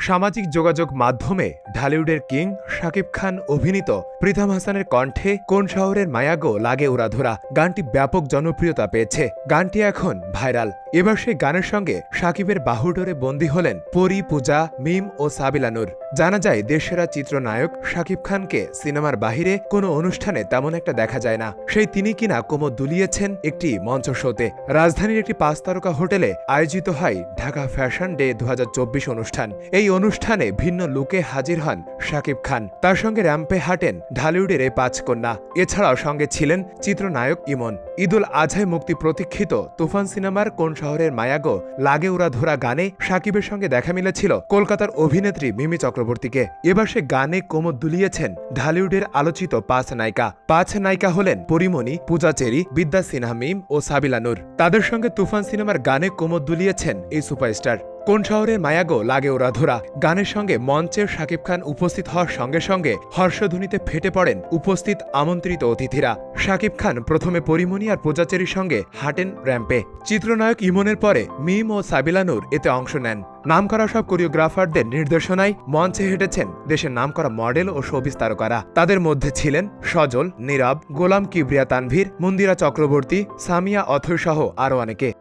সামাজিক যোগাযোগ মাধ্যমে ঢালিউডের কিং শাকিব খান অভিনীত প্রীতম হাসানের কণ্ঠে কোন শহরের মায়াগো লাগে উরাধুরা গানটি ব্যাপক জনপ্রিয়তা পেয়েছে। গানটি এখন ভাইরাল। এবার সেই গানের সঙ্গে শাকিবের বাহুডোরে বন্দী হলেন পরি, পূজা, মিম ও সাবিলানুর। জানা যায় দেশসেরা চিত্রনায়ক শাকিব খানকে সিনেমার বাহিরে কোনো অনুষ্ঠানে তেমন একটা দেখা যায় না। সেই তিনি কিনা কোমর দুলিয়েছেন একটি মঞ্চ শোতে। রাজধানীর একটি পাঁচ তারকা হোটেলে আয়োজিত হয় ঢাকা ফ্যাশন ডে দু হাজার চব্বিশ অনুষ্ঠান। এই অনুষ্ঠানে ভিন্ন লুকে হাজির হন সাকিব খান। তার সঙ্গে র্যাম্পে হাঁটেন ঢালিউডের এই পাঁচ কন্যা। এছাড়াও সঙ্গে ছিলেন চিত্রনায়ক ইমন। ঈদুল আজহায় মুক্তি প্রতীক্ষিত তুফান সিনেমার কোন শহরের মায়াগো লাগে উড়া ধরা গানে সাকিবের সঙ্গে দেখা মিলেছিল কলকাতার অভিনেত্রী মিমি চক্রবর্তীকে। এবার সে গানে কোমর দুলিয়েছেন ঢালিউডের আলোচিত পাঁচ নায়িকা। পাঁচ নায়িকা হলেন পরিমণি, পূজা চেরি, বিদ্যা সিনহা মিম ও সাবিলানুর তাদের সঙ্গে তুফান সিনেমার গানে কোমর দুলিয়েছেন এই সুপারস্টার। কোন শহরে মায়াগো লাগে ওরা ধরা? গানের সঙ্গে মঞ্চের শাকিব খান উপস্থিত হওয়ার সঙ্গে সঙ্গে হর্ষধ্বনিতে ফেটে পড়েন উপস্থিত আমন্ত্রিত অতিথিরা। শাকিব খান প্রথমে পরিমণি আর পূজাচেরির সঙ্গে হাঁটেন র্যাম্পে। চিত্রনায়ক ইমনের পরে মিম ও সাবিলানুর এতে অংশ নেন। নামকরা সব কোরিওগ্রাফারদের নির্দেশনায় মঞ্চে হেঁটেছেন দেশের নামকরা মডেল ও শোবিস তারকারা। তাদের মধ্যে ছিলেন সজল, নীরব, গোলাম কিবরিয়া তানভীর, মন্দিরা চক্রবর্তী, সামিয়া অথৈ সহ আরও অনেকে।